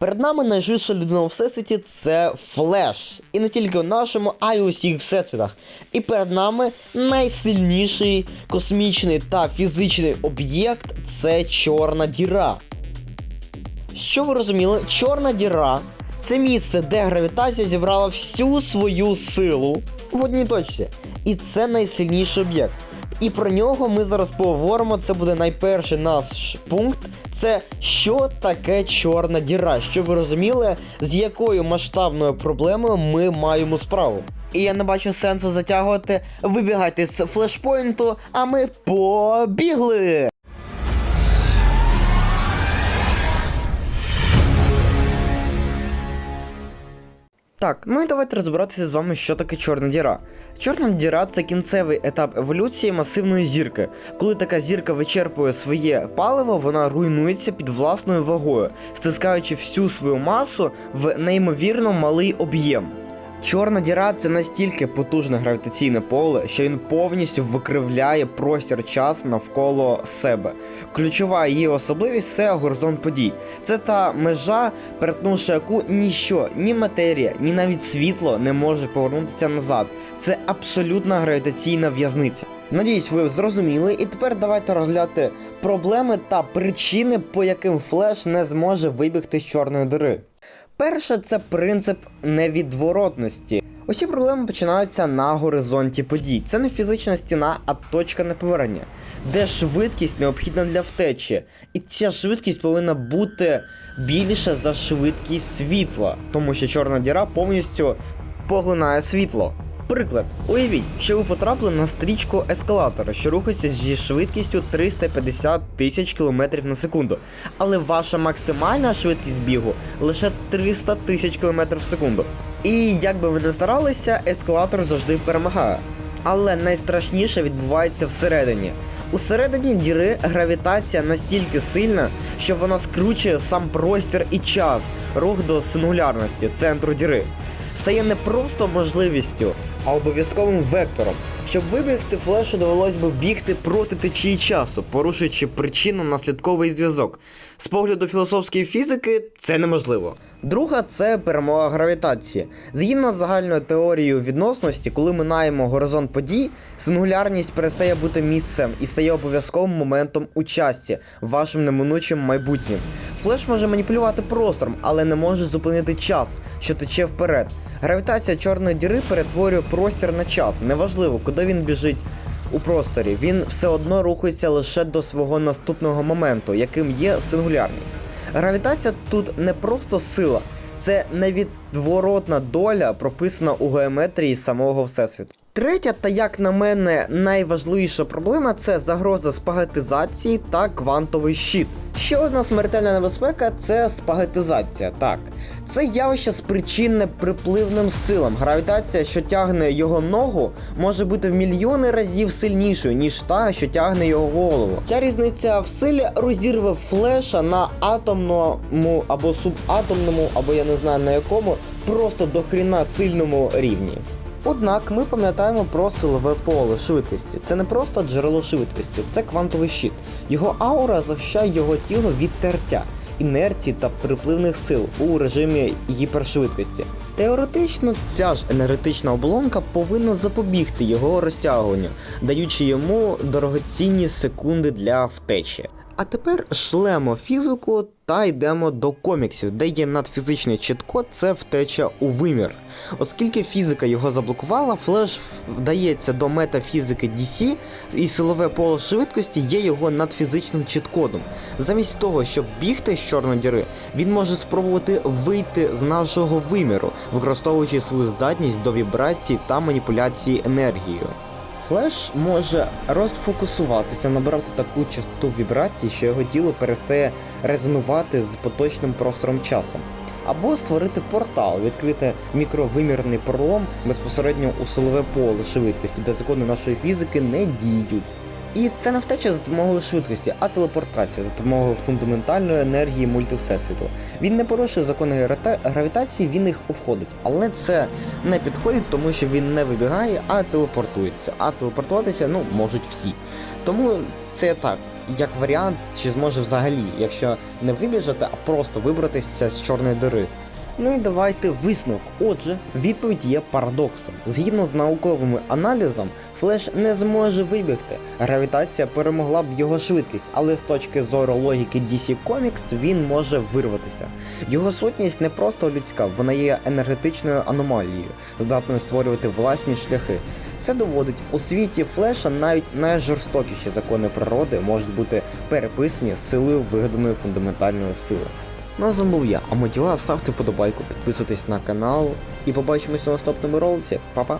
Перед нами найшвидша людина у всесвіті це Флеш. І не тільки у нашому, а й у всіх всесвітах. І перед нами найсильніший космічний та фізичний об'єкт це чорна діра. Що ви розуміли, чорна діра це місце, де гравітація зібрала всю свою силу в одній точці. І це найсильніший об'єкт. І про нього ми зараз поговоримо. Це буде найперший наш пункт. Це що таке чорна діра, щоб ви розуміли, з якою масштабною проблемою ми маємо справу. І я не бачу сенсу затягувати. Вибігайте з флешпойнту, а ми побігли! Так, ну і давайте розбиратися з вами, що таке чорна діра. Чорна діра це кінцевий етап еволюції масивної зірки. Коли така зірка вичерпує своє паливо, вона руйнується під власною вагою, стискаючи всю свою масу в неймовірно малий об'єм. Чорна діра це настільки потужне гравітаційне поле, що він повністю викривляє простір час навколо себе. Ключова її особливість це горизонт подій. Це та межа, перетнувши яку ніщо, ні матерія, ні навіть світло не може повернутися назад. Це абсолютна гравітаційна в'язниця. Надіюсь, ви зрозуміли, і тепер давайте розглянути проблеми та причини, по яким флеш не зможе вибігти з чорної дири. Перше, це принцип невідворотності. Усі проблеми починаються на горизонті подій. Це не фізична стіна, а точка неповернення, де швидкість необхідна для втечі. І ця швидкість повинна бути більша за швидкість світла, тому що чорна діра повністю поглинає світло. Приклад, уявіть, що ви потрапили на стрічку ескалатора, що рухається зі швидкістю 350 тисяч км на секунду, але ваша максимальна швидкість бігу лише 300 тисяч км в секунду. І як би ви не старалися, ескалатор завжди перемагає. Але найстрашніше відбувається всередині. Усередині діри гравітація настільки сильна, що вона скручує сам простір і час, рух до сингулярності, центру діри. Стає не просто можливістю, а обов'язковим вектором. Щоб вибігти флешу довелось би бігти проти течії часу, порушуючи причинно-наслідковий зв'язок. З погляду філософської фізики це неможливо. Друга це перемога гравітації. Згідно з загальною теорією відносності, коли минаємо горизонт подій, сингулярність перестає бути місцем і стає обов'язковим моментом у часі, вашим неминучим майбутнім. Флеш може маніпулювати простором, але не може зупинити час, що тече вперед. Гравітація чорної діри перетворює простір на час. Неважливо, куди він біжить у просторі. Він все одно рухається лише до свого наступного моменту, яким є сингулярність. Гравітація тут не просто сила, це невідворотна доля, прописана у геометрії самого Всесвіту. Третя, та як на мене, найважливіша проблема це загроза спагетизації та квантовий щит. Ще одна смертельна небезпека це спагетизація. Так, це явище спричинне припливним силам. Гравітація, що тягне його ногу, може бути в мільйони разів сильнішою, ніж та, що тягне його голову. Ця різниця в силі розірве флеша на атомному або субатомному, або я не знаю на якому, просто до хріна сильному рівні. Однак ми пам'ятаємо про силове поле швидкості. Це не просто джерело швидкості, це квантовий щит. Його аура захищає його тіло від тертя, інерції та припливних сил у режимі гіпершвидкості. Теоретично, ця ж енергетична оболонка повинна запобігти його розтягуванню, даючи йому дорогоцінні секунди для втечі. А тепер шлемо фізику та йдемо до коміксів, де є надфізичний чіткод це втеча у вимір. Оскільки фізика його заблокувала, флеш вдається до метафізики DC, і силове поле швидкості є його надфізичним чіткодом. Замість того, щоб бігти з чорної діри, він може спробувати вийти з нашого виміру, використовуючи свою здатність до вібрацій та маніпуляції енергією. Флеш може розфокусуватися, набирати таку частоту вібрацій, що його тіло перестає резонувати з поточним простором часом. Або створити портал, відкрити мікровимірний пролом безпосередньо у силове поле швидкості, де закони нашої фізики не діють. І це не втеча за допомогою швидкості, а телепортація за допомогою фундаментальної енергії мультивсесвіту. Він не порушує закони гравітації, він їх обходить. Але це не підходить, тому що він не вибігає, а телепортується. А телепортуватися ну, можуть всі. Тому це так. як варіант, чи зможе взагалі, якщо не вибіжати, а просто вибратися з чорної дири. Ну і давайте висновок. Отже, відповідь є парадоксом. Згідно з науковими аналізом, Флеш не зможе вибігти. Гравітація перемогла б його швидкість, але з точки зору логіки DC Comics він може вирватися. Його сутність не просто людська, вона є енергетичною аномалією, здатною створювати власні шляхи. Це доводить, у світі Флеша навіть найжорстокіші закони природи можуть бути переписані силою вигаданої фундаментальної сили. Ну а з вами був я, а мотива ставте вподобайку, підписуйтесь на канал і побачимось у наступному ролиці. Па-па!